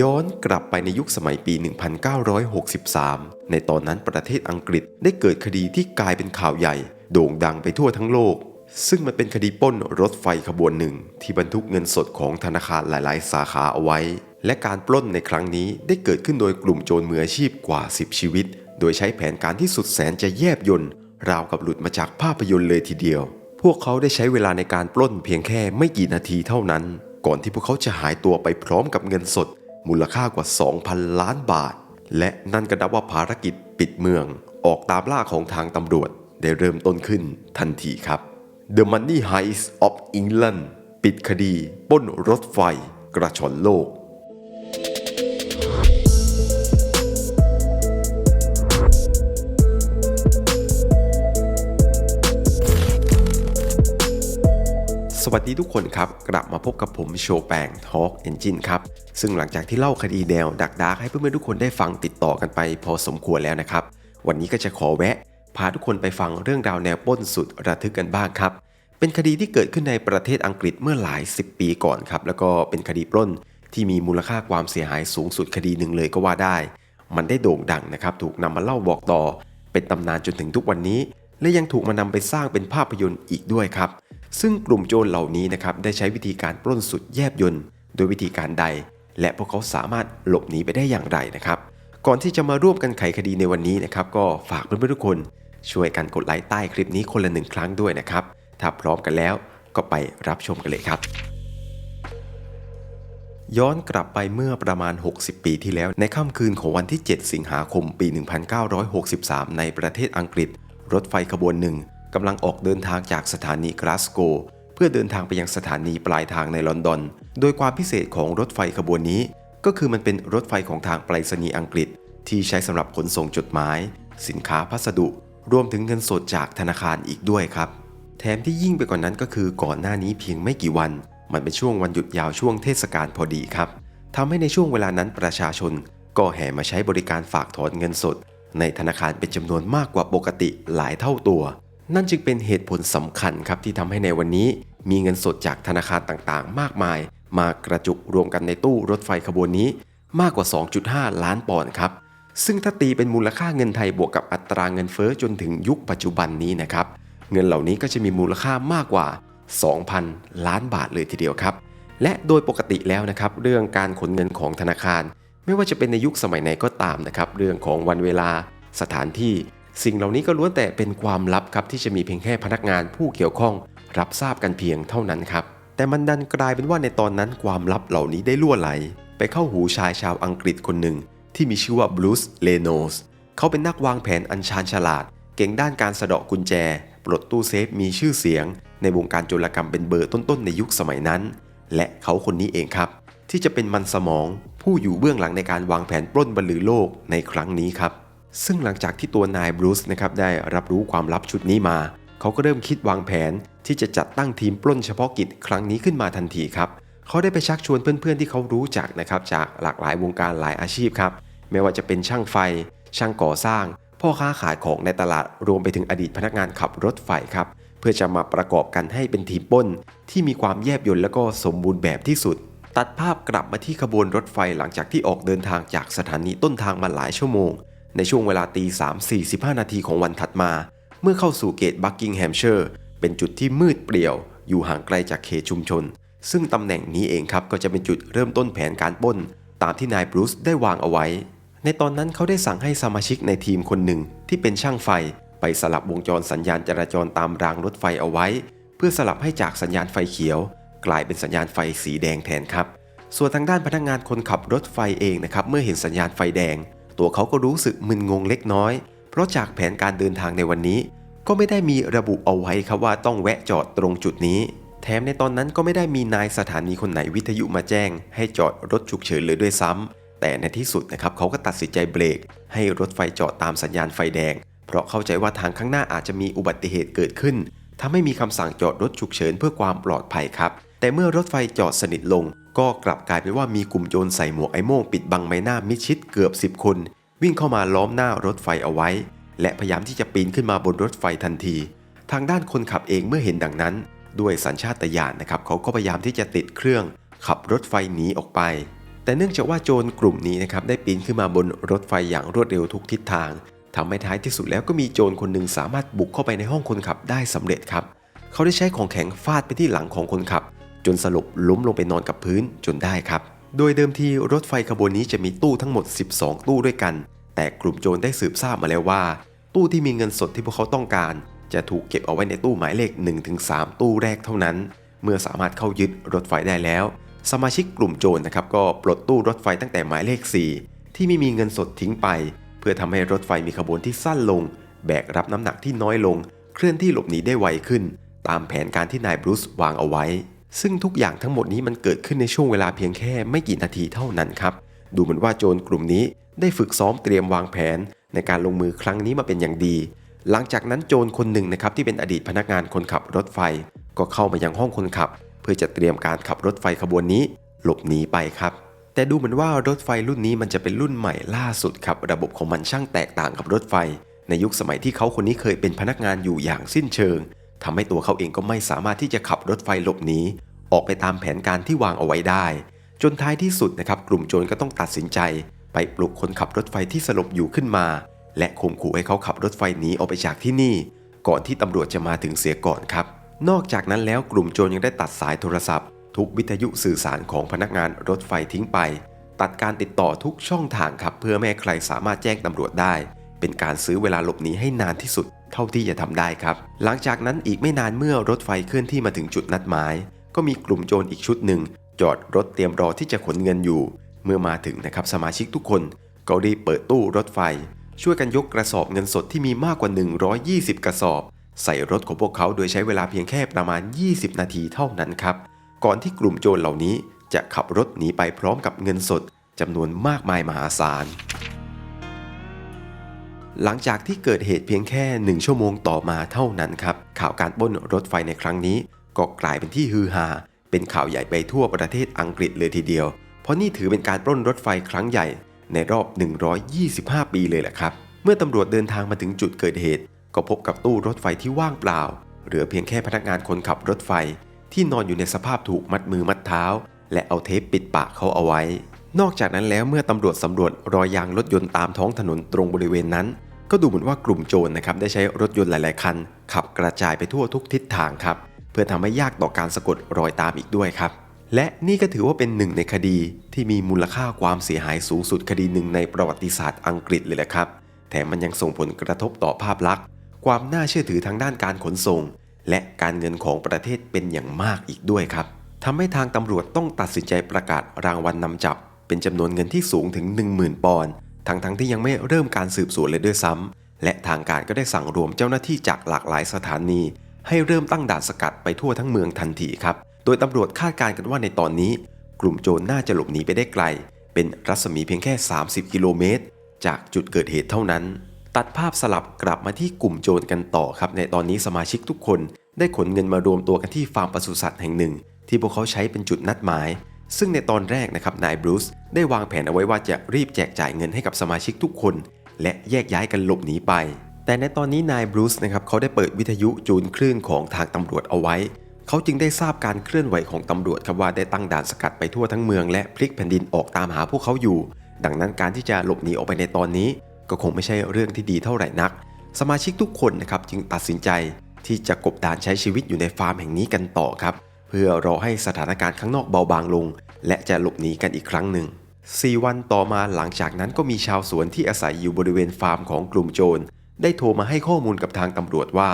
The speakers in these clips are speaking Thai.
ย้อนกลับไปในยุคสมัยปี 1963 ในตอนนั้นประเทศอังกฤษได้เกิดคดีที่กลายเป็นข่าวใหญ่ โด่งดังไปทั่วทั้งโลก ซึ่งมันเป็นคดีปล้นรถไฟขบวนหนึ่ง ที่บรรทุกเงินสดของธนาคารหลายๆ สาขาเอาไว้ และการปล้นในครั้งนี้ได้เกิดขึ้นโดยกลุ่มโจรมืออาชีพกว่า 10 ชีวิต โดยใช้แผนการที่สุดแสนจะแยบยลราวกับหลุดมาจากภาพยนตร์เลยทีเดียว พวกเขาได้ใช้เวลาในการปล้นเพียงแค่ไม่กี่นาทีเท่านั้น ก่อนที่พวกเขาจะหายตัวไปพร้อมกับเงินสด มูลค่ากว่า 2,000 ล้านบาท และนั่นก็นับว่าภารกิจปิดเมือง ออกตามล่าของทางตำรวจ ได้เริ่มต้นขึ้นทันทีครับ The Money Heist of England ปิดคดีป้นรถไฟกระชอนโลกสวัสดีทุกคนครับ กลับมาพบกับผมโชแปง Talk Engine ครับ ซึ่งหลังจากที่เล่าคดีแนวดักดาร์กให้เพื่อนๆทุกคนได้ฟังติดต่อกันไป พอสมควรแล้วนะครับ วันนี้ก็จะขอแวะ พาทุกคนไปฟังเรื่องราวแนวปล้นสุดระทึกกันบ้างครับ เป็นคดีที่เกิดขึ้นในประเทศอังกฤษเมื่อหลาย 10 ปีก่อนครับ แล้วก็เป็นคดีปล้นที่มีมูลค่าความเสียหายสูงสุดคดีหนึ่งเลยก็ว่าได้ มันได้โด่งดังนะครับ ถูกนำมาเล่าบอกต่อ เป็นตำนานจนถึงทุกวันนี้ และยังถูกมานำไปสร้างเป็นภาพยนตร์อีกด้วยครับ ซึ่งกลุ่มโจรเหล่านี้นะครับได้ใช้วิธีการปล้นสุดแยบยลโดยวิธีการใด และพวกเขาสามารถหลบหนีไปได้อย่างไรนะครับ ก่อนที่จะมาร่วมกันไขคดีในวันนี้นะครับ ก็ฝากเพื่อนๆทุกคน ช่วยกันกดไลค์ใต้คลิปนี้คนละหนึ่งครั้งด้วยนะครับ ถ้าพร้อมกันแล้วก็ไปรับชมกันเลยครับ ย้อนกลับไปเมื่อประมาณ 60 ปีที่แล้ว ในค่ำคืนของวันที่ 7 สิงหาคมปี 1963 ในประเทศอังกฤษ รถไฟขบวนหนึ่งกำลังออกเดินทางจากสถานีกลาสโก เพื่อเดินทางไปยังสถานีปลายทางในลอนดอน โดยความพิเศษของรถไฟขบวนนี้ ก็คือมันเป็นรถไฟของทางไปรษณีย์อังกฤษ ที่ใช้สำหรับขนส่งจดหมาย สินค้าพัสดุ รวมถึงเงินสดจากธนาคารอีกด้วยครับ แถมที่ยิ่งไปกว่านนั้นก็คือก่อนหน้านี้เพียงไม่กี่วัน มันเป็นช่วงวันหยุดยาวช่วงเทศกาลพอดีครับทำให้ในช่วงเวลานั้นประชาชน ก็แห่มาใช้บริการฝากถอนเงินสด ในธนาคารเป็นจำนวนมากกว่าปกติหลายเท่าตัว นั่นจึงเป็นเหตุผลสำคัญครับที่ทำให้ในวันนี้มีเงินสดจากธนาคารต่างๆ มากมาย มากระจุกรวมกันในตู้รถไฟขบวนนี้มากกว่า 2.5 ล้านปอนด์ครับ ซึ่งถ้าตีเป็นมูลค่าเงินไทยบวกกับอัตราเงินเฟ้อจนถึงยุคปัจจุบันนี้นะครับ เงินเหล่านี้ก็จะมีมูลค่ามากกว่า 2,000 ล้านบาทเลยทีเดียวครับ และโดยปกติแล้วนะครับ เรื่องการขนเงินของธนาคาร ไม่ว่าจะเป็นในยุคสมัยไหนก็ตามนะครับ เรื่องของวันเวลา สถานที่ สิ่งเหล่านี้ก็ล้วนแต่เป็นความลับครับที่จะมีเพียงแค่พนักงานผู้เกี่ยวข้อง รับทราบกันเพียงเท่านั้นครับ แต่มันดันกลายเป็นว่าในตอนนั้นความลับเหล่านี้ได้ล่วไหล ไปเข้าหูชายชาวอังกฤษคนหนึ่ง ที่มีชื่อว่าบรูซเลโนสเขาเป็นนักวางแผนอันชาญฉลาด เก่งด้านการสะเดาะกุญแจ ปลดตู้เซฟมีชื่อเสียง ในวงการโจรกรรมเป็นเบอร์ต้นๆในยุคสมัยนั้น และเขาคนนี้เองครับ ที่จะเป็นมันสมองผู้อยู่เบื้องหลังในการวางแผนปล้นบรรลือโลกในครั้งนี้ครับ ซึ่งหลังจากที่ตัวนายบรูซนะครับได้รับรู้ความลับชุดนี้มา เขาก็เริ่มคิดวางแผนที่จะจัดตั้งทีมปล้นเฉพาะกิจครั้งนี้ขึ้นมาทันทีครับ เขาได้ไปชักชวนเพื่อนๆที่เขารู้จักนะครับจากหลากหลายวงการหลายอาชีพครับ ไม่ว่าจะเป็นช่างไฟ ช่างก่อสร้าง พ่อค้าขายของในตลาดรวมไปถึงอดีตพนักงานขับรถไฟครับ เพื่อจะมาประกอบกันให้เป็นทีมปล้น ที่มีความแยบยลและก็สมบูรณ์แบบที่สุด ตัดภาพกลับมาที่ขบวนรถไฟหลังจากที่ออกเดินทางจากสถานีต้นทางมาหลายชั่วโมง ในช่วงเวลาตี3 45 นาทีของวันถัดมา เมื่อเข้าสู่เกตบักกิงแฮมเชอร์เป็นจุดที่มืดเปลี่ยว อยู่ห่างไกลจากเขตชุมชน ซึ่งตำแหน่งนี้เองครับก็จะเป็นจุดเริ่มต้นแผนการปล้น ตามที่นายบรูซได้วางเอาไว้ ในตอนนั้นเขาได้สั่งให้สมาชิกในทีมคนหนึ่งที่เป็นช่างไฟ ไปสลับวงจรสัญญาณจราจรตามรางรถไฟเอาไว้ เพื่อสลับให้จากสัญญาณไฟเขียว กลายเป็นสัญญาณไฟสีแดงแทนครับ ส่วนทางด้านพนักงานคนขับรถไฟเองนะครับเมื่อเห็นสัญญาณไฟแดง ตัวเขาก็รู้สึกมึนงงเล็กน้อย เพราะจากแผนการเดินทางในวันนี้ ก็ไม่ได้มีระบุเอาไว้ครับว่าต้องแวะจอดตรงจุดนี้ แถมในตอนนั้นก็ไม่ได้มีนายสถานีคนไหนวิทยุมาแจ้ง ให้จอดรถฉุกเฉินเลยด้วยซ้ำแต่ในที่สุดนะครับเขาก็ตัดสินใจเบรก ให้รถไฟจอดตามสัญญาณไฟแดง เพราะเข้าใจว่าทางข้างหน้าอาจจะมีอุบัติเหตุเกิดขึ้นทำให้มีคำสั่งจอดรถฉุกเฉินเพื่อความปลอดภัยครับ แต่เมื่อรถไฟจอดสนิทลง ก็กลับกลายเป็นว่ามีกลุ่มโจรใส่หมวกไอ้โม่งปิดบังใบหน้ามิดชิดเกือบ 10 คน วิ่งเข้ามาล้อมหน้ารถไฟเอาไว้ และพยายามที่จะปีนขึ้นมาบนรถไฟทันที ทางด้านคนขับเองเมื่อเห็นดังนั้น ด้วยสัญชาตญาณนะครับเขาก็พยายามที่จะติดเครื่อง ขับรถไฟหนีออกไป แต่เนื่องจากว่าโจรกลุ่มนี้นะครับได้ปีนขึ้นมาบนรถไฟอย่างรวดเร็วทุกทิศทางทำให้ท้ายที่สุดแล้วก็มีโจรคนหนึ่งสามารถบุกเข้าไปในห้องคนขับได้สำเร็จครับ เขาได้ใช้ของแข็งฟาดไปที่หลังของคนขับ จนสลบล้มลงไปนอนกับพื้นจนได้ครับ โดยเดิมทีรถไฟขบวนนี้จะมีตู้ทั้งหมด 12 ตู้ด้วยกัน แต่กลุ่มโจรได้สืบทราบมาแล้วว่า ตู้ที่มีเงินสดที่พวกเขาต้องการ จะถูกเก็บเอาไว้ในตู้หมายเลข 1-3 ตู้แรกเท่านั้น เมื่อสามารถเข้ายึดรถไฟได้แล้ว สมาชิกกลุ่มโจรนะครับก็ปลดตู้รถไฟตั้งแต่หมายเลข 4 ที่ไม่มีเงินสดทิ้งไป เพื่อทำให้รถไฟมีขบวนที่สั้นลง แบกรับน้ำหนักที่น้อยลง เคลื่อนที่หลบหนีได้ไวขึ้น ตามแผนการที่นายบรูซวางเอาไว้ ซึ่งทุกอย่างทั้งหมดนี้มันเกิดขึ้นในช่วงเวลาเพียงแค่ไม่กี่นาทีเท่านั้นครับ ดูเหมือนว่าโจรกลุ่มนี้ได้ฝึกซ้อมเตรียมวางแผน ในการลงมือครั้งนี้มาเป็นอย่างดี หลังจากนั้นโจรคนหนึ่งนะครับที่เป็นอดีตพนักงานคนขับรถไฟ ก็เข้ามายังห้องคนขับ เพื่อจะเตรียมการขับรถไฟขบวนนี้ หลบหนีไปครับ แต่ดูเหมือนว่ารถไฟรุ่นนี้มันจะเป็นรุ่นใหม่ล่าสุดครับ ระบบของมันช่างแตกต่างกับรถไฟ ในยุคสมัยที่เขาคนนี้เคยเป็นพนักงานอยู่อย่างสิ้นเชิงทำให้ตัวเขาเองก็ไม่สามารถที่จะขับรถไฟหลบหนี ออกไปตามแผนการที่วางเอาไว้ได้ จนท้ายที่สุดนะครับกลุ่มโจรก็ต้องตัดสินใจ ไปปลุกคนขับรถไฟที่สลบอยู่ขึ้นมา และข่มขู่ให้เขาขับรถไฟหนีออกไปจากที่นี่ ก่อนที่ตำรวจจะมาถึงเสียก่อนครับ นอกจากนั้นแล้วกลุ่มโจรยังได้ตัดสายโทรศัพท์ ทุกวิทยุสื่อสารของพนักงานรถไฟทิ้งไป ตัดการติดต่อทุกช่องทางครับเพื่อไม่ให้ใครสามารถแจ้งตำรวจได้ เป็นการซื้อเวลาหลบหนีให้นานที่สุดเท่าที่จะทำได้ครับ หลังจากนั้นอีกไม่นานเมื่อรถไฟเคลื่อนที่มาถึงจุดนัดหมาย ก็มีกลุ่มโจรอีกชุดหนึ่ง จอดรถเตรียมรอที่จะขนเงินอยู่ เมื่อมาถึงนะครับสมาชิกทุกคนก็รีบเปิดตู้รถไฟ ช่วยกันยกกระสอบเงินสดที่มีมากกว่า 120 กระสอบ ใส่รถของพวกเขาโดยใช้เวลาเพียงแค่ประมาณ 20 นาทีเท่านั้นครับ ก่อนที่กลุ่มโจรเหล่านี้จะขับรถหนีไปพร้อมกับเงินสดจำนวนมากมายมหาศาล หลังจากที่เกิดเหตุเพียงแค่หนึ่งชั่วโมงต่อมาเท่านั้นครับ ข่าวการป้นรถไฟในครั้งนี้ ก็กลายเป็นที่ฮือฮา เป็นข่าวใหญ่ไปทั่วประเทศอังกฤษเลยทีเดียว เพราะนี่ถือเป็นการปล้นรถไฟครั้งใหญ่ในรอบ 125 ปีเลยแหละครับ เมื่อตำรวจเดินทางมาถึงจุดเกิดเหตุ ก็พบกับตู้รถไฟที่ว่างเปล่า เหลือเพียงแค่พนักงานคนขับรถไฟ ที่นอนอยู่ในสภาพถูกมัดมือมัดเท้า และเอาเทปปิดปากเขาเอาไว้ นอกจากนั้นแล้วเมื่อตำรวจสำรวจรอยยางรถยนต์ตามท้องถนนตรงบริเวณนั้น ก็ดูเหมือนว่ากลุ่มโจรนะครับได้ใช้รถยนต์หลาย ๆ คัน ขับกระจายไปทั่วทุกทิศทางครับ พื่อทำให้ยากต่อการสะกดรอยตามอีกด้วยครับ และนี่ก็ถือว่าเป็นหนึ่งในคดีที่มีมูลค่าความเสียหายสูงสุดคดีหนึ่งในประวัติศาสตร์อังกฤษเลยแหละครับ แถมมันยังส่งผลกระทบต่อภาพลักษณ์ ความน่าเชื่อถือทางด้านการขนส่ง และการเงินของประเทศเป็นอย่างมากอีกด้วยครับทำให้ทางตำรวจต้องตัดสินใจประกาศรางวัลนนำจับ เป็นจำนวนเงินที่สูงถึง 10,000 ปอนด์ทั้งทั้งๆที่ยังไม่เริ่มการสืบสวนเลยด้วยซ้ำและทางการก็ได้สั่งรวมเจ้าหน้าที่จากหลากหลายสถานี ให้เริ่มตั้งด่านสกัดไปทั่วทั้งเมืองทันทีครับ โดยตำรวจคาดการณ์กันว่าในตอนนี้ กลุ่มโจรน่าจะหลบหนีไปได้ไกล เป็นรัศมีเพียงแค่ 30 กิโลเมตร จากจุดเกิดเหตุเท่านั้น ตัดภาพสลับกลับมาที่กลุ่มโจรกันต่อครับ ในตอนนี้สมาชิกทุกคนได้ขนเงินมารวมตัวกันที่ฟาร์มปศุสัตว์แห่งหนึ่ง ที่พวกเขาใช้เป็นจุดนัดหมาย ซึ่งในตอนแรกนะครับนายบรูซได้วางแผนเอาไว้ว่าจะรีบแจกจ่ายเงินให้กับสมาชิกทุกคน และแยกย้ายกันหลบหนีไป แต่ในตอนนี้นายบรูซนะครับเขาได้เปิดวิทยุจูนคลื่นของทางตำรวจเอาไว้ เขาจึงได้ทราบการเคลื่อนไหวของตำรวจครับว่าได้ตั้งด่านสกัดไปทั่วทั้งเมืองและพลิกแผ่นดินออกตามหาพวกเขาอยู่ ดังนั้นการที่จะหลบหนีออกไปในตอนนี้ ก็คงไม่ใช่เรื่องที่ดีเท่าไหร่นัก สมาชิกทุกคนนะครับจึงตัดสินใจ ที่จะกบดานใช้ชีวิตอยู่ในฟาร์มแห่งนี้กันต่อครับ เพื่อรอให้สถานการณ์ข้างนอกเบาบางลง และจะหลบหนีกันอีกครั้งหนึ่ง4วันต่อมาหลังจากนั้นก็มีชาวสวนที่อาศัยอยู่บริเวณฟาร์มของกลุ่มโจร ได้โทรมาให้ข้อมูลกับทางตำรวจว่า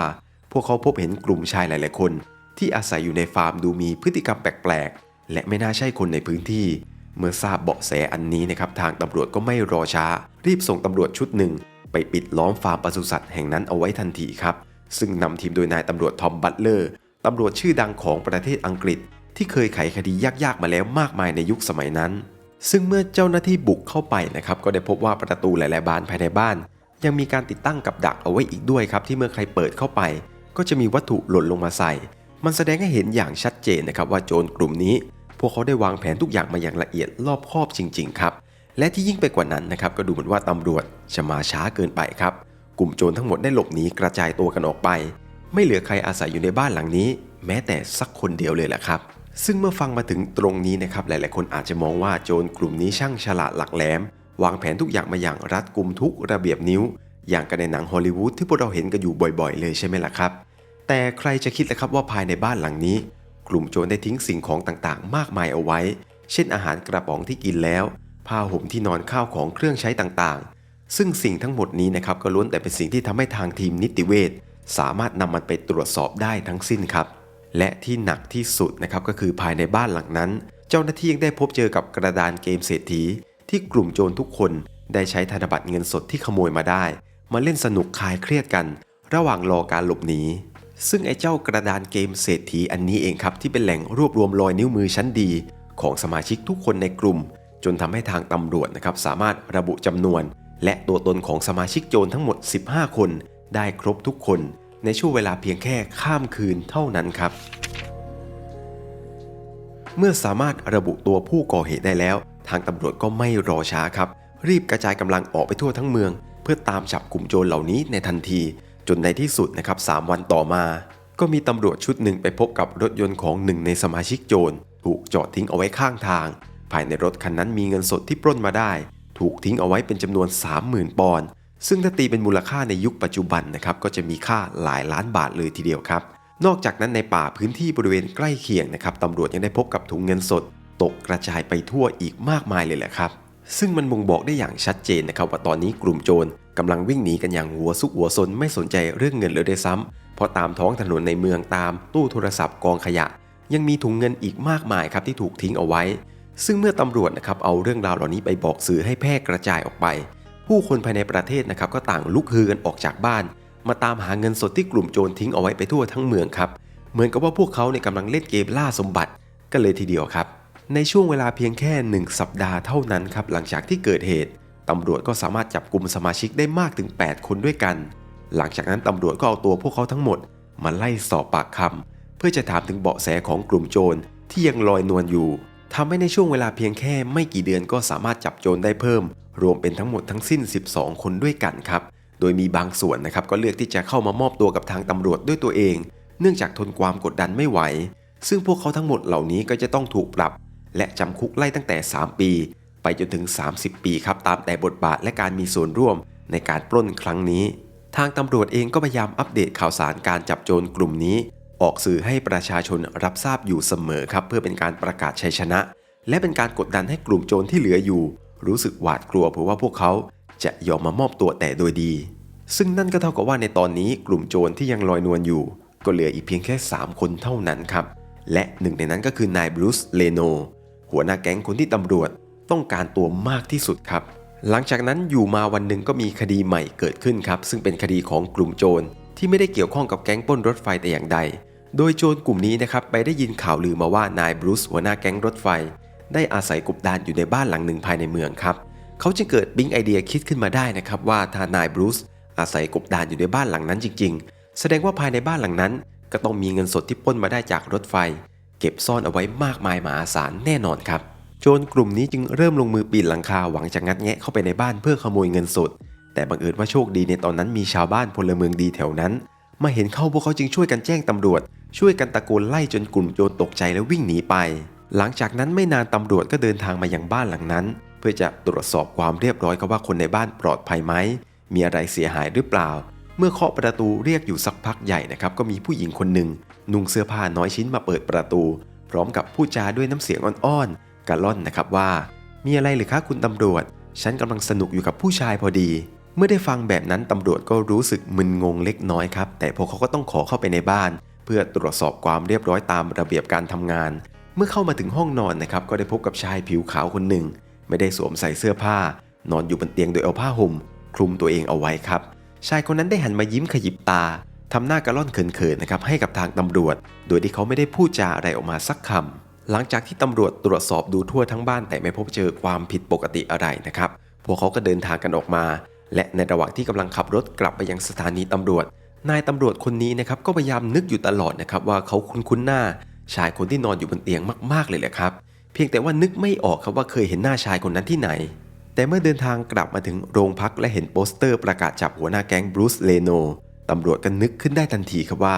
พวกเขาพบเห็นกลุ่มชายหลาย ๆ คน ที่อาศัยอยู่ในฟาร์มดูมีพฤติกรรมแปลก ๆ และไม่น่าใช่คนในพื้นที่ เมื่อทราบเบาะแสอันนี้นะครับทางตำรวจก็ไม่รอช้า รีบส่งตำรวจชุดหนึ่ง ไปปิดล้อมฟาร์มปศุสัตว์แห่งนั้นเอาไว้ทันทีครับ ซึ่งนำทีมโดยนายตำรวจทอมบัตเลอร์ตำรวจชื่อดังของประเทศอังกฤษ ที่เคยไขคดียากๆมาแล้วมากมายในยุคสมัยนั้น ซึ่งเมื่อเจ้าหน้าที่บุกเข้าไปนะครับก็ได้พบว่าประตูหลาย ๆ บานภายในบ้าน ยังมีการติดตั้งกับดักเอาไว้อีกด้วยครับที่เมื่อใครเปิดเข้าไป ก็จะมีวัตถุหล่นลงมาใส่ มันแสดงให้เห็นอย่างชัดเจนนะครับว่าโจรกลุ่มนี้ พวกเขาได้วางแผนทุกอย่างมาอย่างละเอียดรอบคอบจริง ๆ ครับและที่ยิ่งไปกว่านั้นนะครับก็ดูเหมือนว่าตำรวจจะมาช้าเกินไปครับ กลุ่มโจรทั้งหมดได้หลบหนีกระจายตัวกันออกไป ไม่เหลือใครอาศัยอยู่ในบ้านหลังนี้ แม้แต่สักคนเดียวเลยแหละครับ ซึ่งเมื่อฟังมาถึงตรงนี้นะครับหลายๆ คนอาจจะมองว่าโจรกลุ่มนี้ช่างฉลาดหลักแหลม วางแผนทุกอย่างมาอย่างรัดกุมทุกระเบียบนิ้ว อย่างกันในหนังฮอลลีวูดที่พวกเราเห็นกันอยู่บ่อยๆ เลยใช่ไหมล่ะครับ แต่ใครจะคิดล่ะครับว่าภายในบ้านหลังนี้ กลุ่มโจรได้ทิ้งสิ่งของต่างๆ มากมายเอาไว้ เช่นอาหารกระป๋องที่กินแล้วผ้าห่มที่นอนข้าวของเครื่องใช้ต่างๆ ซึ่งสิ่งทั้งหมดนี้นะครับก็ล้วนแต่เป็นสิ่งที่ทำให้ทางทีมนิติเวชสามารถนำมันไปตรวจสอบได้ทั้งสิ้นครับ และที่หนักที่สุดนะครับก็คือภายในบ้านหลังนั้น เจ้าหน้าที่ยังได้พบเจอกับกระดานเกมเศรษฐี ที่กลุ่มโจรทุกคนได้ใช้ธนบัตรเงินสดที่ขโมยมาได้ มาเล่นสนุกคลายเครียดกัน ระหว่างรอการหลบหนีซึ่งไอ้เจ้ากระดานเกมเศรษฐีอันนี้เองครับที่เป็นแหล่งรวบรวมรอยนิ้วมือชั้นดี ของสมาชิกทุกคนในกลุ่ม จนทำให้ทางตำรวจนะครับสามารถระบุจำนวน และตัวตนของสมาชิกโจรทั้งหมด 15 คน ได้ครบทุกคน ในช่วงเวลาเพียงแค่ข้ามคืนเท่านั้นครับ เมื่อสามารถระบุตัวผู้ก่อเหตุได้แล้ว ทางตำรวจก็ไม่รอช้าครับ รีบกระจายกำลังออกไปทั่วทั้งเมือง เพื่อตามจับกลุ่มโจรเหล่านี้ในทันที จนในที่สุดนะครับ3วันต่อมา ก็มีตำรวจชุดหนึ่งไปพบกับรถยนต์ของหนึ่งในสมาชิกโจรถูกจอดทิ้งเอาไว้ข้างทาง ภายในรถคันนั้นมีเงินสดที่ปล้นมาได้ ถูกทิ้งเอาไว้เป็นจำนวน 30,000 ปอนด์ซึ่งถ้าตีเป็นมูลค่าในยุคปัจจุบันนะครับก็จะมีค่าหลายล้านบาทเลยทีเดียวครับ นอกจากนั้นในป่าพื้นที่บริเวณใกล้เคียงนะครับตำรวจยังได้พบกับถุงเงินสด ตกกระจายไปทั่วอีกมากมายเลยแหละครับ ซึ่งมันบ่งบอกได้อย่างชัดเจนนะครับว่าตอนนี้กลุ่มโจรกำลังวิ่งหนีกันอย่างหัวซุกหัวซนไม่สนใจเรื่องเงินเลยด้ซ้ำเพราะตามท้องถนนในเมืองตามตู้โทรศัพท์กองขยะ ยังมีถุงเงินอีกมากมายครับที่ถูกทิ้งเอาไว้ ซึ่งเมื่อตำรวจนะครับเอาเรื่องราวเหล่านี้ไปบอกสื่อให้แพร่กระจายออกไป ผู้คนภายในประเทศนะครับก็ต่างลุกฮือกันออกจากบ้าน มาตามหาเงินสดที่กลุ่มโจรทิ้งเอาไว้ไปทั่วทั้งเมืองครับเหมือนกับว่าพวกเขาเนี่ยกำลังเล่นเกมล่าสมบัติกันเลยทีเดียวครับ ในช่วงเวลาเพียงแค่ 1 สัปดาห์เท่านั้นครับหลังจากที่เกิดเหตุตำรวจก็สามารถจับกลุ่มสมาชิกได้มากถึง 8 คนด้วยกัน หลังจากนั้นตำรวจก็เอาตัวพวกเขาทั้งหมด มาไล่สอบปากคำเพื่อจะถามถึงเบาะแสของกลุ่มโจรที่ยังลอยนวลอยู่ทำให้ในช่วงเวลาเพียงแค่ไม่กี่เดือนก็สามารถจับโจรได้เพิ่ม รวมเป็นทั้งหมดทั้งสิ้น 12 คนด้วยกันครับ โดยมีบางส่วนนะครับก็เลือกที่จะเข้ามามอบตัวกับทางตำรวจด้วยตัวเอง เนื่องจากทนความกดดันไม่ไหว ซึ่งพวกเขาทั้งหมดเหล่านี้ก็จะต้องถูกปรับ และจำคุกไล่ตั้งแต่ 3 ปี ไปจนถึง 30 ปีครับตามแต่บทบาทและการมีส่วนร่วมในการปล้นครั้งนี้ ทางตำรวจเองก็พยายามอัปเดตข่าวสารการจับโจรกลุ่มนี้ ออกสื่อให้ประชาชนรับทราบอยู่เสมอครับเพื่อเป็นการประกาศชัยชนะ และเป็นการกดดันให้กลุ่มโจรที่เหลืออยู่ รู้สึกหวาดกลัวเพราะว่าพวกเขาจะยอมมามอบตัวแต่โดยดี ซึ่งนั่นก็เท่ากับว่าในตอนนี้กลุ่มโจรที่ยังลอยนวลอยู่ ก็เหลืออีกเพียงแค่ 3 คนเท่านั้นครับ และหนึ่งในนั้นก็คือนายบรูซเลโน หัวหน้าแก๊งคนที่ตำรวจต้องการตัวมากที่สุดครับ หลังจากนั้นอยู่มาวันหนึ่งก็มีคดีใหม่เกิดขึ้นครับ ซึ่งเป็นคดีของกลุ่มโจรที่ไม่ได้เกี่ยวข้องกับแก๊งปล้นรถไฟแต่อย่างใด โดยโจรกลุ่มนี้นะครับไปได้ยินข่าวลือมาว่านายบรูซหัวหน้าแก๊งรถไฟ ได้อาศัยกบดานอยู่ในบ้านหลังหนึ่งภายในเมืองครับ เขาจึงเกิดปิ๊งไอเดียคิดขึ้นมาได้นะครับว่าถ้านายบรูซอาศัยกบดานอยู่ในบ้านหลังนั้นจริง ๆ แสดงว่าภายในบ้านหลังนั้น ก็ต้องมีเงินสดที่ปล้นมาได้จากรถไฟ เก็บซ่อนเอาไว้มากมายมหาศาลแน่นอนครับ โจรกลุ่มนี้จึงเริ่มลงมือปีนหลังคาหวังจะงัดแงะเข้าไปในบ้านเพื่อขโมยเงินสด แต่บังเอิญว่าโชคดีในตอนนั้นมีชาวบ้านพลเมืองดีแถวนั้น มาเห็นเข้าพวกเขาจึงช่วยกันแจ้งตำรวจ ช่วยกันตะโกนไล่จนกลุ่มโจรตกใจและวิ่งหนีไป หลังจากนั้นไม่นานตำรวจก็เดินทางมายังบ้านหลังนั้น เพื่อจะตรวจสอบความเรียบร้อยครับว่าคนในบ้านปลอดภัยไหมมีอะไรเสียหายหรือเปล่า เมื่อเคาะประตูเรียกอยู่สักพักใหญ่นะครับก็มีผู้หญิงคนหนึ่ง นุ่งเสื้อผ้าน้อยชิ้นมาเปิดประตู พร้อมกับพูดจาด้วยน้ำเสียงอ่อนๆกะล่อนนะครับว่า มีอะไรหรือคะคุณตำรวจ ฉันกำลังสนุกอยู่กับผู้ชายพอดี เมื่อได้ฟังแบบนั้นตำรวจก็รู้สึกมึนงงเล็กน้อยครับ แต่พวกเขาก็ต้องขอเข้าไปในบ้าน เพื่อตรวจสอบความเรียบร้อยตามระเบียบการทำงาน เมื่อเข้ามาถึงห้องนอนนะครับก็ได้พบกับชายผิวขาวคนหนึ่ง ไม่ได้สวมใส่เสื้อผ้า นอนอยู่บนเตียงโดยเอาผ้าห่มคลุมตัวเองเอาไว้ครับ ชายคนนั้นได้หันมายิ้มขยิบตา ทำหน้ากระล่อนเขินๆนะครับให้กับทางตำรวจ โดยที่เขาไม่ได้พูดจาอะไรออกมาสักคำหลังจากที่ตำรวจตรวจสอบดูทั่วทั้งบ้านแต่ไม่พบเจอความผิดปกติอะไรนะครับ พวกเขาก็เดินทางกันออกมา และในระหว่างที่กำลังขับรถกลับไปยังสถานีตำรวจ นายตำรวจคนนี้นะครับก็พยายามนึกอยู่ตลอดนะครับว่าเขาคุ้นๆหน้า ชายคนที่นอนอยู่บนเตียงมากๆเลยแหละครับ เพียงแต่ว่านึกไม่ออกครับว่าเคยเห็นหน้าชายคนนั้นที่ไหนแต่เมื่อเดินทางกลับมาถึงโรงพักและเห็นโปสเตอร์ประกาศจับหัวหน้าแก๊งบรูซเลโน ตำรวจก็นึกขึ้นได้ทันทีครับว่า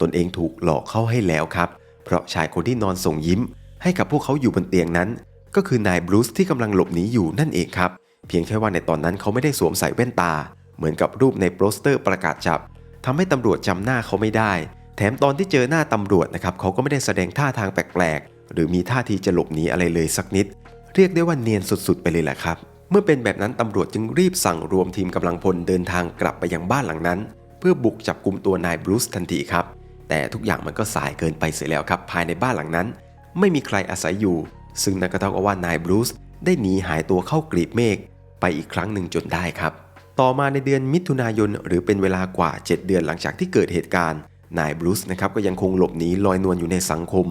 ตนเองถูกหลอกเข้าให้แล้วครับ เพราะชายคนที่นอนส่งยิ้ม ให้กับพวกเขาอยู่บนเตียงนั้น ก็คือนายบรูซที่กำลังหลบหนีอยู่นั่นเองครับ เพียงแค่ว่าในตอนนั้นเขาไม่ได้สวมใส่แว่นตา เหมือนกับรูปในโปสเตอร์ประกาศจับทำให้ตำรวจจำหน้าเขาไม่ได้ แถมตอนที่เจอหน้าตำรวจนะครับเขาก็ไม่ได้แสดงท่าทางแปลกๆหรือมีท่าทีจะหลบหนีอะไรเลยสักนิด เรียกได้ว่าเนียนสุดๆ ไปเลยแหละครับเมื่อเป็นแบบนั้นตำรวจจึงรีบสั่งรวมทีมกำลังพลเดินทางกลับไปยังบ้านหลังนั้น เพื่อบุกจับกลุ่มตัวนายบรูซทันทีครับ แต่ทุกอย่างมันก็สายเกินไปเสียแล้วครับ ภายในบ้านหลังนั้น ไม่มีใครอาศัยอยู่ ซึ่งนั่นก็เท่ากับว่านายบรูซได้หนีหายตัวเข้ากรีบเมฆไปอีกครั้งหนึ่งจนได้ครับ ต่อมาในเดือนมิถุนายนหรือเป็นเวลากว่า 7 เดือนหลังจากที่เกิดเหตุการณ์ นายบรูซนะครับก็ยังคงหลบหนีลอยนวลอยู่ในสังคม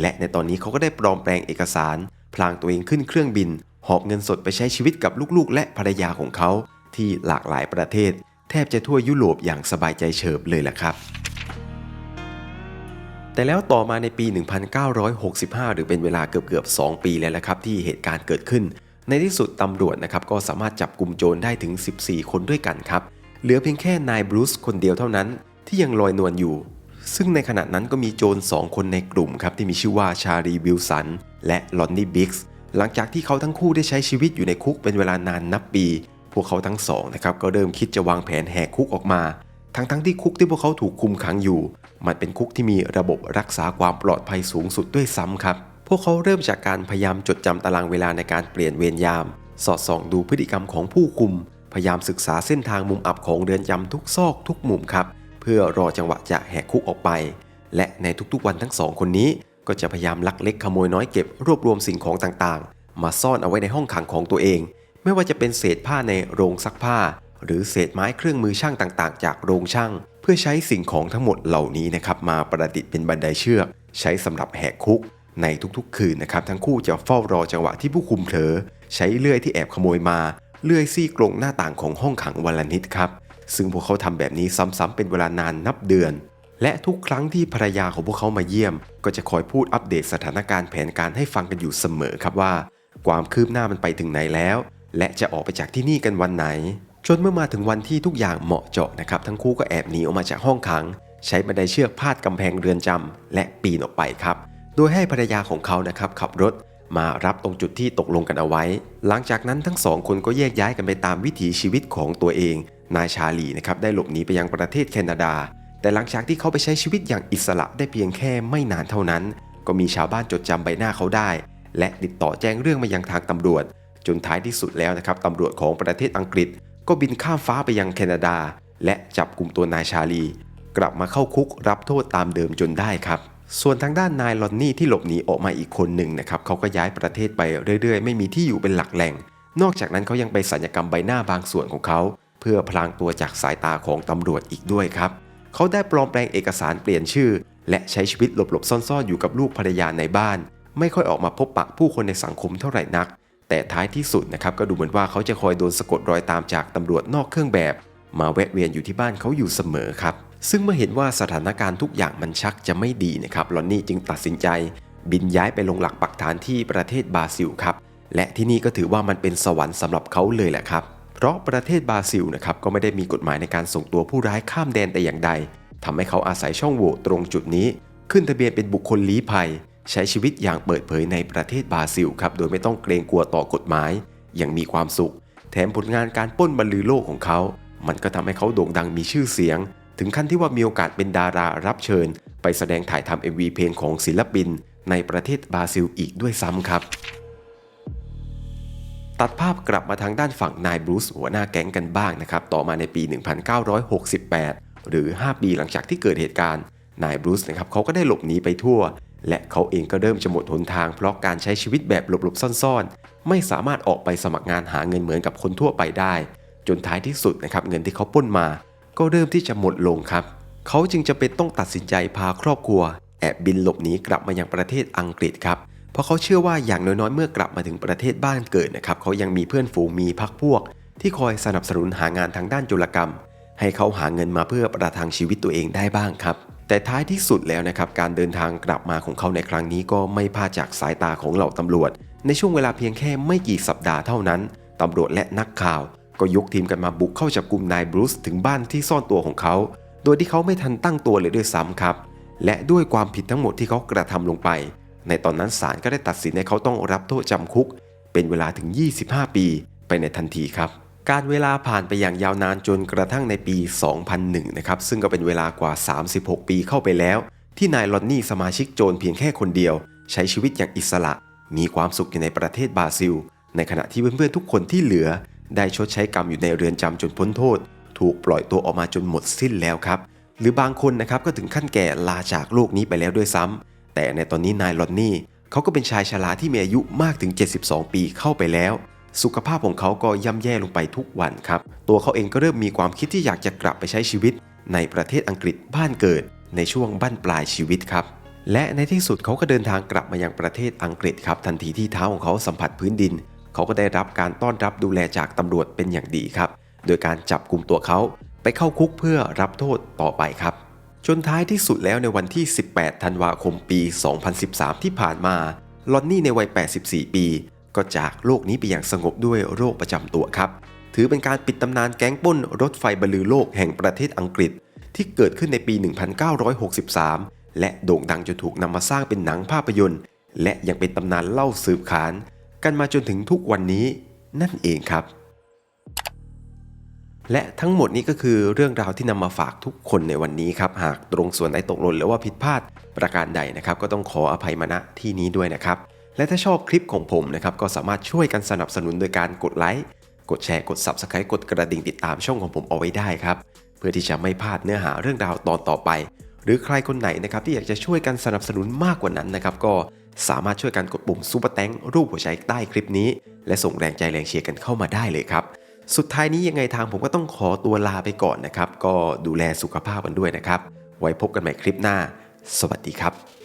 และในตอนนี้เขาก็ได้ปลอมแปลงเอกสาร พลางตัวเองขึ้นเครื่องบิน หอบเงินสดไปใช้ชีวิตกับลูกๆ และภรรยาของเขาที่หลากหลายประเทศ แทบจะทั่วยุโรปอย่างสบายใจเฉิบเลยแหละครับ แต่แล้วต่อมาในปี 1965 หรือเป็นเวลาเกือบๆ2ปีแล้วละครับ ที่เหตุการณ์เกิดขึ้น ในที่สุดตำรวจนะครับก็สามารถจับกลุ่มโจรได้ถึง 14 คนด้วยกันครับ เหลือเพียงแค่นายบรูซคนเดียวเท่านั้น ที่ยังลอยนวลอยู่ ซึ่งในขณะนั้นก็มีโจร 2 คนในกลุ่มครับที่มีชื่อว่าชารีวิลสันและลอนนี่บิ๊กส์หลังจากที่เขาทั้งคู่ได้ใช้ชีวิตอยู่ในคุกเป็นเวลานานนับปี พวกเขาทั้งสองนะครับก็เริ่มคิดจะวางแผนแหกคุกออกมา ทั้งๆทที่คุกที่พวกเขาถูกคุมขังอยู่ มันเป็นคุกที่มีระบบรักษาความปลอดภัยสูงสุดด้วยซ้ำครับ พวกเขาเริ่มจากการพยายามจดจำตารางเวลาในการเปลี่ยนเวรยาม สอดส่องดูพฤติกรรมของผู้คุม พยายามศึกษาเส้นทางมุมอับของเรือนจำทุกซอกทุกมุมครับ เพื่อรอจังหวะจะแหกคุกออกไป และในทุกๆวันทั้งสองคนนี้ ก็จะพยายามลักเล็กขโมยน้อยเก็บรวบรวมสิ่งของต่างๆ มาซ่อนเอาไว้ในห้องขังของตัวเอง ไม่ว่าจะเป็นเศษผ้าในโรงซักผ้า หรือเศษไม้เครื่องมือช่างต่างๆ จากโรงช่างเพื่อใช้สิ่งของทั้งหมดเหล่านี้นะครับมาประดิษฐ์เป็นบันไดเชือก ใช้สำหรับแหกคุก ในทุกๆ คืนนะครับทั้งคู่จะเฝ้ารอจังหวะที่ผู้คุมเผลอใช้เลื่อยที่แอบขโมยมาเลื่อยซี่กรงหน้าต่างของห้องขังวันละนิดครับซึ่งพวกเขาทำแบบนี้ซ้ำๆเป็นเวลานานนับเดือน และทุกครั้งที่ภรรยาของพวกเขามาเยี่ยม ก็จะคอยพูดอัปเดตสถานการณ์แผนการให้ฟังกันอยู่เสมอครับว่า ความคืบหน้ามันไปถึงไหนแล้ว และจะออกไปจากที่นี่กันวันไหน จนเมื่อมาถึงวันที่ทุกอย่างเหมาะเจาะนะครับ ทั้งคู่ก็แอบหนีออกมาจากห้องขัง ใช้บันไดเชือกพาดกำแพงเรือนจำและปีนออกไปครับ โดยให้ภรรยาของเขานะครับขับรถมารับตรงจุดที่ตกลงกันเอาไว้ หลังจากนั้นทั้งสองคนก็แยกย้ายกันไปตามวิถีชีวิตของตัวเอง นายชาลีนะครับได้หลบหนีไปยังประเทศแคนาดา แต่หลังจากที่เขาไปใช้ชีวิตอย่างอิสระได้เพียงแค่ไม่นานเท่านั้น ก็มีชาวบ้านจดจำใบหน้าเขาได้ และติดต่อแจ้งเรื่องมายังทางตำรวจ จนท้ายที่สุดแล้วนะครับตำรวจของประเทศอังกฤษ ก็บินข้ามฟ้าไปยังแคนาดา และจับกลุ่มตัวนายชาลี กลับมาเข้าคุกรับโทษตามเดิมจนได้ครับ ส่วนทางด้านนายลอนนี่ที่หลบหนีออกมาอีกคนหนึ่งนะครับเขาก็ย้ายประเทศไปเรื่อยๆ ไม่มีที่อยู่เป็นหลักแหล่ง นอกจากนั้นเขายังไปสัญญกรรมใบหน้าบางส่วนของเขา เพื่อพลางตัวจากสายตาของตำรวจอีกด้วยครับเขาได้ปลอมแปลงเอกสารเปลี่ยนชื่อ และใช้ชีวิตหลบๆซ่อนๆอยู่กับลูกภรรยาในบ้าน ไม่ค่อยออกมาพบปะผู้คนในสังคมเท่าไหร่นัก แต่ท้ายที่สุดนะครับก็ดูเหมือนว่าเขาจะคอยโดนสะกดรอยตามจากตำรวจนอกเครื่องแบบ มาแวะเวียนอยู่ที่บ้านเขาอยู่เสมอครับซึ่งเมื่อเห็นว่าสถานการณ์ทุกอย่างมันชักจะไม่ดีนะครับลอนนี่จึงตัดสินใจ บินย้ายไปลงหลักปักฐานที่ประเทศบราซิลครับและที่นี่ก็ถือว่ามันเป็นสวรรค์สำหรับเขาเลยแหละครับ เพราะประเทศบราซิลนะครับก็ไม่ได้มีกฎหมายในการส่งตัวผู้ร้ายข้ามแดนแต่อย่างใดทำให้เขาอาศัยช่องโหว่ตรงจุดนี้ ขึ้นทะเบียนเป็นบุคคลลี้ภัย ใช้ชีวิตอย่างเปิดเผยในประเทศบราซิลครับโดยไม่ต้องเกรงกลัวต่อกฎหมาย อย่างมีความสุข แถมผลงานการป้นบรรลือโลกของเขา มันก็ทำให้เขาโด่งดังมีชื่อเสียง ถึงขั้นที่ว่ามีโอกาสเป็นดารารับเชิญ ไปแสดงถ่ายทำ MV เพลงของศิลปิน ในประเทศบราซิลอีกด้วยซ้ำครับ ตัดภาพกลับมาทางด้านฝั่งนายบรูซหัวหน้าแก๊งกันบ้างนะครับต่อมาในปี 1968 หรือ 5 ปีหลังจากที่เกิดเหตุการณ์นายบรูซนะครับเขาก็ได้หลบหนีไปทั่ว และเขาเองก็เริ่มจะหมดหนทางเพราะการใช้ชีวิตแบบหลบๆซ่อนๆ ไม่สามารถออกไปสมัครงานหาเงินเหมือนกับคนทั่วไปได้ จนท้ายที่สุดนะครับเงินที่เขาป้นมา ก็เริ่มที่จะหมดลงครับ เขาจึงจะเป็นต้องตัดสินใจพาครอบครัว แอบบินหลบหนีกลับมายังประเทศอังกฤษครับเพราะเขาเชื่อว่าอย่างน้อยๆเมื่อกลับมาถึงประเทศบ้านเกิดนะครับเขายังมีเพื่อนฝูงมีพักพวก ที่คอยสนับสนุนหางานทางด้านจุลกรรม ให้เขาหาเงินมาเพื่อประทังชีวิตตัวเองได้บ้างครับ แต่ท้ายที่สุดแล้วนะครับการเดินทางกลับมาของเขาในครั้งนี้ก็ไม่พลาดจากสายตาของเหล่าตำรวจ ในช่วงเวลาเพียงแค่ไม่กี่สัปดาห์เท่านั้นตำรวจและนักข่าว ก็ยกทีมกันมาบุกเข้าจับกลุ่มนายบรูซถึงบ้านที่ซ่อนตัวของเขา โดยที่เขาไม่ทันตั้งตัวเลยด้วยซ้ำครับ และด้วยความผิดทั้งหมดที่เขากระทำลงไป ในตอนนั้นศาลก็ได้ตัดสินให้เขาต้องรับโทษจำคุก เป็นเวลาถึง 25 ปี ไปในทันทีครับ การเวลาผ่านไปอย่างยาวนานจนกระทั่งในปี 2001 นะครับ ซึ่งก็เป็นเวลากว่า 36 ปีเข้าไปแล้ว ที่นายลอนนี่สมาชิกโจรเพียงแค่คนเดียว ใช้ชีวิตอย่างอิสระ มีความสุขอยู่ในประเทศบราซิล ในขณะที่เพื่อนๆทุกคนที่เหลือ ได้ชดใช้กรรมอยู่ในเรือนจำจนพ้นโทษ ถูกปล่อยตัวออกมาจนหมดสิ้นแล้วครับ หรือบางคนนะครับก็ถึงขั้นแก่ลาจากโลกนี้ไปแล้วด้วยซ้ำแต่ในตอนนี้นายลอนนี่เขาก็เป็นชายชราที่มีอายุมากถึง 72 ปีเข้าไปแล้ว สุขภาพของเขาก็ย่ำแย่ลงไปทุกวันครับ ตัวเขาเองก็เริ่มมีความคิดที่อยากจะกลับไปใช้ชีวิต ในประเทศอังกฤษบ้านเกิด ในช่วงบั้นปลายชีวิตครับ และในที่สุดเขาก็เดินทางกลับมายังประเทศอังกฤษครับ ทันทีที่เท้าของเขาสัมผัสพื้นดิน เขาก็ได้รับการต้อนรับดูแลจากตำรวจเป็นอย่างดีครับ โดยการจับกลุ่มตัวเขาไปเข้าคุกเพื่อรับโทษต่อไปครับจนท้ายที่สุดแล้วในวันที่ 18 ธันวาคมปี 2013 ที่ผ่านมา ลอนนี่ในวัย 84 ปี ก็จากโลกนี้ไปอย่างสงบด้วยโรคประจำตัวครับ ถือเป็นการปิดตำนานแก๊งป้นรถไฟบรรลือโลกแห่งประเทศอังกฤษ ที่เกิดขึ้นในปี 1963 และโด่งดังจนถูกนำมาสร้างเป็นหนังภาพยนตร์ และยังเป็นตำนานเล่าสืบขาน กันมาจนถึงทุกวันนี้นั่นเองครับ และทั้งหมดนี้ก็คือเรื่องราวที่นำมาฝากทุกคนในวันนี้ครับ หากตรงส่วนไหนตกหล่นหรือว่าผิดพลาดประการใดนะครับ ก็ต้องขออภัยมาณที่นี้ด้วยนะครับ และถ้าชอบคลิปของผมนะครับก็สามารถช่วยกันสนับสนุนโดยการกดไลค์กดแชร์กด Subscribe กดกระดิ่งติดตามช่องของผมเอาไว้ได้ครับ เพื่อที่จะไม่พลาดเนื้อหาเรื่องราวตอนต่อไป หรือใครคนไหนนะครับที่อยากจะช่วยกันสนับสนุนมากกว่านั้นนะครับก็สามารถช่วยกันกดปุ่มซูเปอร์แตงรูปหัวใจใต้คลิปนี้ และส่งแรงใจแรงเชียร์กันเข้ามาได้เลยครับสุดท้ายนี้ยังไงทางผมก็ต้องขอตัวลาไปก่อนนะครับ ก็ดูแลสุขภาพกันด้วยนะครับ ไว้พบกันใหม่คลิปหน้า สวัสดีครับ